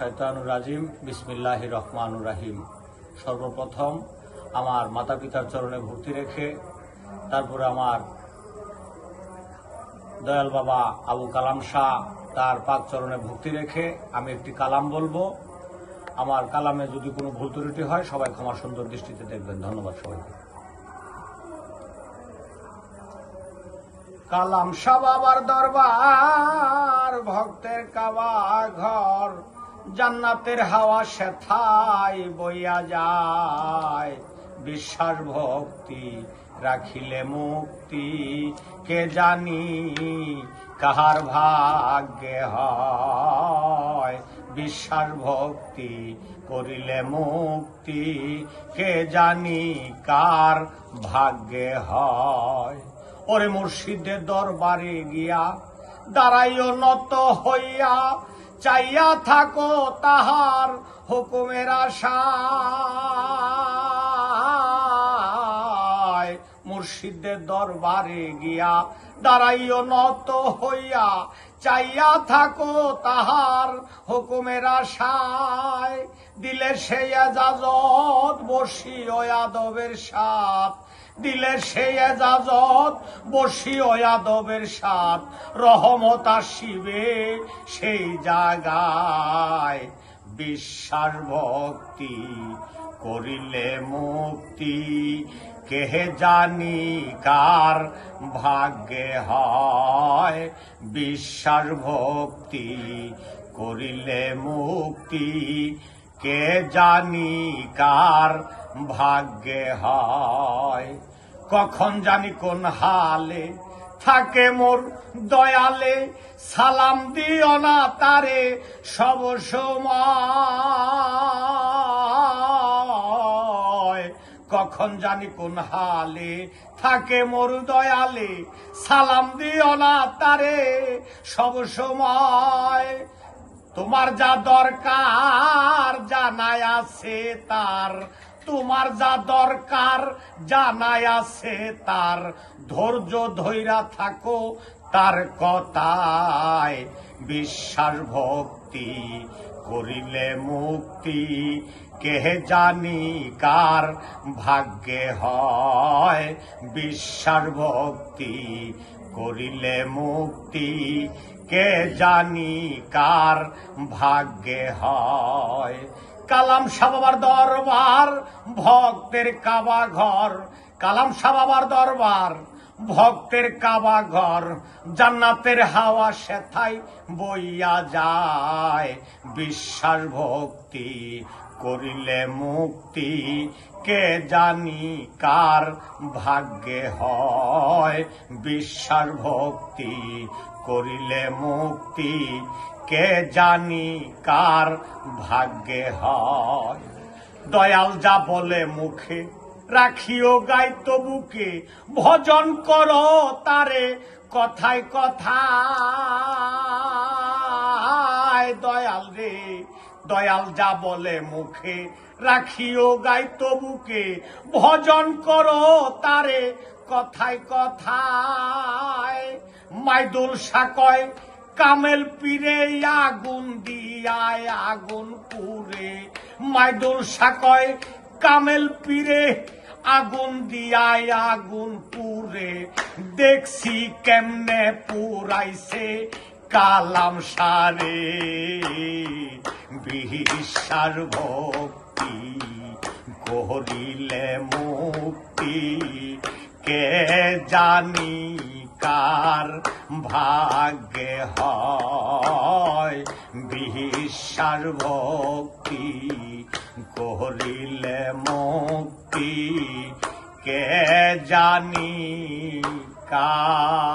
শয়তানুর রাজিম বিসমিল্লাহ রহমানুর রাহিম। সর্বপ্রথম আমার মাতা পিতার চরণে ভর্তি রেখে, তারপরে আমার দয়াল বাবা আবু কালাম শাহ তার পাক চরণে ভক্তি রেখে আমি একটি কালাম বলব। আমার কালামে যদি কোনো ভুল ত্রুটি হয়, সবাই ক্ষমা সুন্দর দৃষ্টিতে দেখবেন। ধন্যবাদ সবাইকে। কালাম শাহ বাবার দরবার, ভক্তের কাবা ঘর। জান্নাতের হাওয়া সেথাই বইয়া যায়। বিশ্বাস ভক্তি রাখিলে মুক্তি, কে জানি কাহার ভাগ্যে হয়। বিশ্বাস ভক্তি করিলে মুক্তি, কে জানি কার ভাগ্যে হয়। ওরে মুর্শিদের দরবারে গিয়া দাঁড়াইও নত হইয়া চাইয়া থাকো তাহার হুকুমের আশায় মুর্শিদের দরবারে গিয়া দাঁড়াইও নত হইয়া, চাইয়া থাকো তাহার হুকুমের আশায়। দিলে সে এজাজত বসি ও আদবের সাথ। দিলে সে এজাজত, বসি ও আদবের সাথ, রহমত আসিবে সেই জায়গায়। বিশ্বাস ভক্তি করিলে মুক্তি, কেহে জানি কার ভাগ্যে হয়। বিশ্বাস ভক্তি করিলে মুক্তি, কে জানি কার ভাগ্যে হয় কখন জানি কোন হালে থাকে মোর দয়ালে। সালাম দিও না তারে সব সময়। কখন জানি কোন হালে থাকে মোর দয়ালে। সালাম দিও না তারে সব সময়। তোমার যা দরকার জানাই আছে তার তোমার যা দরকার জানাই আছে তার। ধৈর্য ধৈরা থাকো তার কথায়। বিশ্বাস ভক্তি করিলে মুক্তি। কে জানি কার ভাগ্যে হয়। বিশ্বাস ভক্তি করিলে মুক্তি। কে জানি কার ভাগ্যে হয়। কালাম সাবাবার দরবার, ভক্তের কাবা ঘর। কালাম সাবাবার দরবার, ভক্তের কাবা ঘর। জান্নাতের হাওয়া সেথাই বইয়া যায়। বিশ্বাস ভক্তি করিলে মুক্তি। কে জানি কার ভাগ্যে হয়। বিশ্বাস ভক্তি করিলে মুক্তি, কে জানি কার ভাগ্যে হয়। দয়াল যা বলে মুখে, রাখিও গাইত বুকে ভজন কর তারে কথায় কথায়। দয়াল রে দয়াল যা বলে মুখে, রাখিও গাইত বুকে ভজন করো তারে কথায় কথায়। মাইদুল সাকয় কামেল পিরে আগুন দিয়ায় আগুন পুরে মাইদুল সাকয় কামেল পিরে আগুন দিয়ায় আগুন পুরে দেখছি কেমনে পুরাইছে কালাম সারে বিশ্বাস ভক্তি করিলে মুক্তি। কে জানি কার ভাগ্যে হয়। বিশ্বাস ভক্তি করিলে মুক্তি। কে জানি কার